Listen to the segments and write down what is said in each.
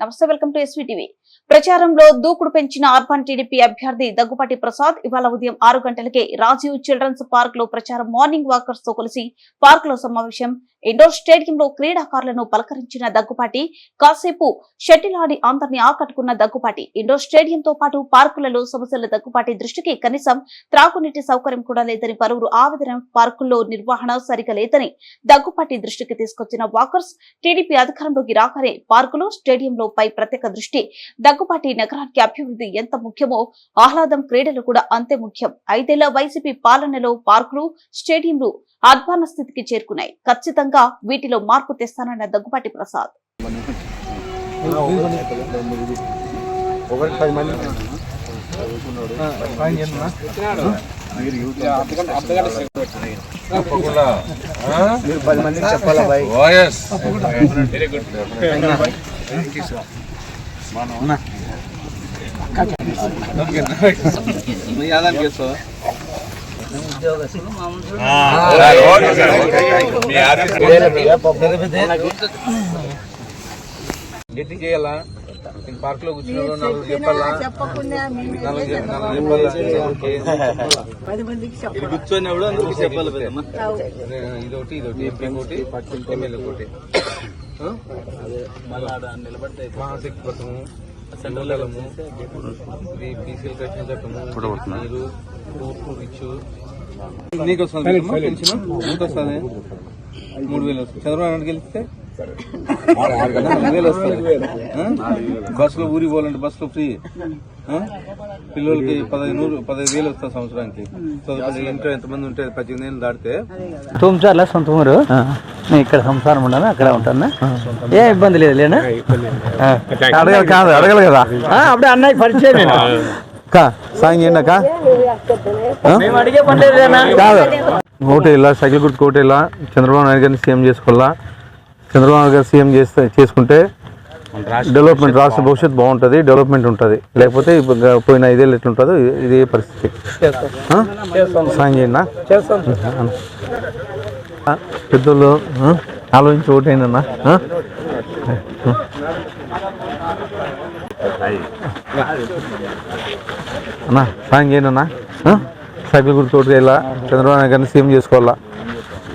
నమస్తే welcome to ఎస్వీటీవీ ప్రచారంలో దూకుడు పెంచిన అర్బన్ టీడీపీ అభ్యర్థి దగ్గుపాటి ప్రసాద్ ఇవాళ ఉదయం ఆరు గంటలకే రాజీవ్ చిల్డ్రన్స్ పార్క్లో ప్రచారం మార్నింగ్ వాకర్స్తో కలిసి పార్క్లో సమావేశం ఇండోర్ స్టేడియంలో క్రీడాకారులను పలకరించిన దగ్గుపాటి కాసేపు షటిల్ ఆడి అందరినీ ఆకట్టుకున్న దగ్గుపాటి ఇండోర్ స్టేడియంతో పాటు పార్కులలో సమస్యల దగ్గుపాటి దృష్టికి కనీసం త్రాగునీటి సౌకర్యం కూడా లేదని పలువురు ఆవేదన పార్కుల్లో నిర్వహణ సరిగా లేదని దగ్గుపాటి దృష్టికి తీసుకొచ్చిన వాకర్స్ టీడీపీ అధికారంలోకి రాగానే పార్కులు స్టేడియంలో పై ప్రత్యేక దృష్టి దగ్గుపాటి నగరానికి అభివృద్ధి ఎంత ముఖ్యమో ఆహ్లాదం క్రీడలు కూడా అంతే ముఖ్యం. ఐదేళ్ళ వైసీపీ పాలనలో పార్కులు స్టేడియంలు అధ్వాన స్థితికి చేరుకున్నాయి. ఖచ్చితంగా వీటిలో మార్పు తెస్తానన్న దగ్గుపాటి ప్రసాద్. గట్టి చేయాలా? పార్క్లో కూర్చున్నాడు నలుగురు చెప్పాలా? నలుగురు చెప్- నలుగురు చెప్పాలా? ఇదొకటి ఇదొకటి ఎంపీ ఒకటి ఎమ్మెల్యే ఒకటి మహాశక్తి పథకము సండలము ఇది బీసీలు కట్టిన చట్టము నీకు వస్తుంది? మూడు వేలు వస్తుంది. చంద్రబాబు నాయుడు గెలిస్తే బస్సులో ఊరికి పోవాలంటే బస్సులో ఫ్రీ? పిల్లలకి పదహైదు నూరు పదహైదు వేలు వస్తుంది సంవత్సరానికి. ఇంట్లో ఎంతమంది ఉంటే పద్దెనిమిది ఏళ్ళు దాటితే? తుమ్చార్ల సొంత ఊరు? నేను ఇక్కడ సంసారం ఉన్నాను? అక్కడ ఉంటాను? ఏ ఇబ్బంది లేదు లేనా? అడగాలి కాదు అడగాలి కదా? అప్పుడే అన్నయ్య పరిచయం సాయం చేయండి అక్క. కాదు. ఓటు ఇలా సైకిల్ గుర్తు ఓటు ఇలా చంద్రబాబు నాయుడు గారిని సీఎం చేసుకోవాలా? చంద్రబాబు నాయుడు గారు సీఎం చేస్తే చేసుకుంటే డెవలప్మెంట్ రాష్ట్ర భవిష్యత్తు బాగుంటుంది డెవలప్మెంట్ ఉంటుంది. లేకపోతే పోయిన ఐదేళ్ళు ఎట్లుంటుందో ఇది- ఇదే పరిస్థితి? సాయం చేయండి పెద్దోళ్ళు? ఆలోచించి ఓటేనన్నా అన్నా. సాయం చేయండి అన్నా? సైకిల్ గుర్తు ఓటు ఇలా చంద్రబాబు నాయుడు గారిని సీఎం చేసుకోవాలా?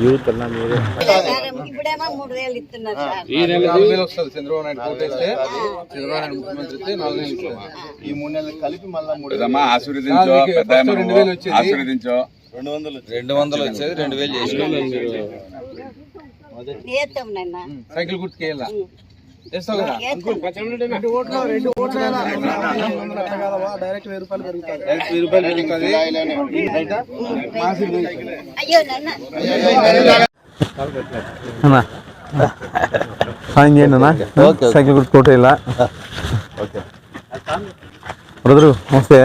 ఇస్తున్నారు సార్. ఈ నెల నాలుగు వేలు వస్తుంది చంద్రబాబు నాయుడు కోటేస్తే చంద్రబాబు నాయుడు ముఖ్యమంత్రి అయితే నాలుగు ఈ మూడు నెలలు కలిపి మళ్ళీ ఆశీర్వదించో రెండు వేలు వచ్చేది. ఆశీర్వదించో. రెండు వందలు రెండు వందలు వచ్చేది రెండు వేలు చేసి సైకిల్ గుర్తుకి వెళ్ళా చేస్తావు కదా డైరెక్ట్ వెయ్యి రూపాయలు పెరుగుతాయి డైరెక్ట్ వెయ్యి రూపాయలు పెరుగుతుంది సాయం చేయండి అన్నా సైకిల్ గుర్తు ఓటు ఇలా బ్రదరు నమస్తే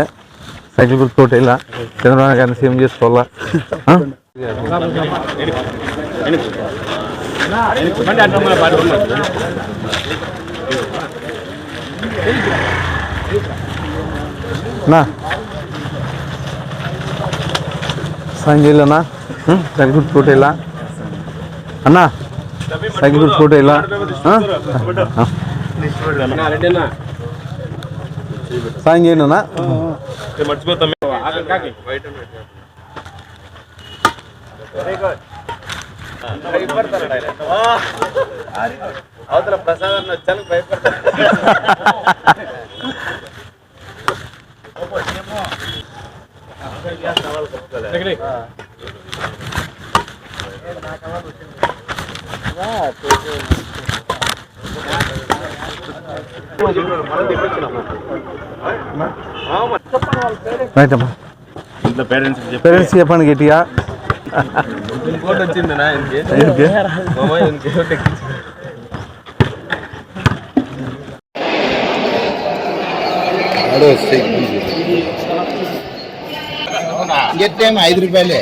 సైకిల్ గుర్తు ఇలా చంద్రబాబు గారిని సీఎం చేసుకోవాలా ఆ? నా. సాయం చేయాలన్నా సైకిల్ గుర్తు ఓటు ఇలా అన్నా సైకిల్ గుర్తు ఓటు ఇలా ఆ? అవతల ప్రసాద్ అన్న వచ్చాను భయపడతాను. రైట్ అమ్మా పేరెంట్స్ చెప్పండి గట్టిగా. ఇంకోటి వచ్చింది నా ఎందుకు? ఇంకోటి గట్టేమో ఐదు రూపాయలే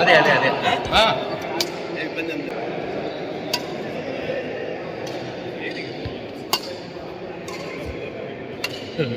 అదే అదే అదే డోర్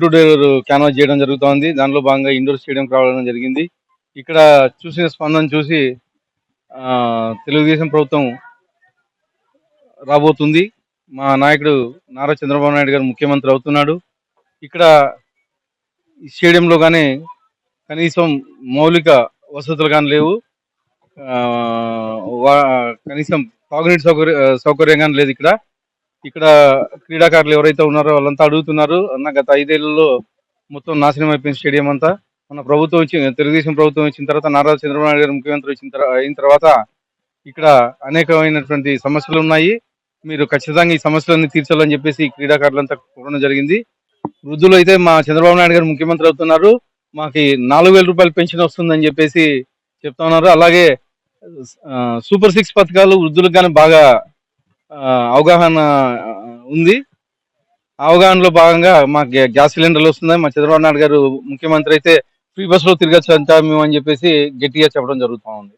టు డోర్ క్యాన్వాస్ చేయడం జరుగుతోంది. దానిలో భాగంగా ఇండోర్ స్టేడియం రావడం జరిగింది. ఇక్కడ చూసిన స్పందన చూసి తెలుగుదేశం ప్రభుత్వం రాబోతుంది. మా నాయకుడు నారా చంద్రబాబు నాయుడు గారు ముఖ్యమంత్రి అవుతున్నాడు. ఇక్కడ ఈ స్టేడియంలో కానీ కనీసం మౌలిక వసతులు కానీ లేవు. వా- కనీసం తాగునీటి సౌకర్య సౌకర్యం కానీ లేదు ఇక్కడ. ఇక్కడ క్రీడాకారులు ఎవరైతే ఉన్నారో వాళ్ళంతా అడుగుతున్నారు. అన్న గత ఐదేళ్ళలో మొత్తం నాశనం అయిపోయిన స్టేడియం అంతా. మన ప్రభుత్వం వచ్చిన తెలుగుదేశం ప్రభుత్వం వచ్చిన తర్వాత నారా చంద్రబాబు నాయుడు గారు ముఖ్యమంత్రి వచ్చిన అయిన తర్వాత ఇక్కడ అనేకమైనటువంటి సమస్యలు ఉన్నాయి. మీరు ఖచ్చితంగా ఈ సమస్యలన్నీ తీర్చాలని చెప్పేసి ఈ క్రీడాకారులంతా కోరడం జరిగింది. వృద్ధులు అయితే మా చంద్రబాబు నాయుడు గారు ముఖ్యమంత్రి అవుతున్నారు. మాకు నాలుగు వేల రూపాయలు పెన్షన్ వస్తుందని చెప్పేసి చెప్తా ఉన్నారు. అలాగే సూపర్ సిక్స్ పథకాలు వృద్ధులకు కానీ బాగా అవగాహన ఉంది. అవగాహనలో భాగంగా మా గ్యాస్ సిలిండర్లు వస్తున్నాయి. మా చంద్రబాబు నాయుడు గారు ముఖ్యమంత్రి అయితే ఫ్రీ బస్సులో తిరగచ్చు అంతా మేము అని చెప్పేసి గట్టిగా చెప్పడం జరుగుతూ ఉంది.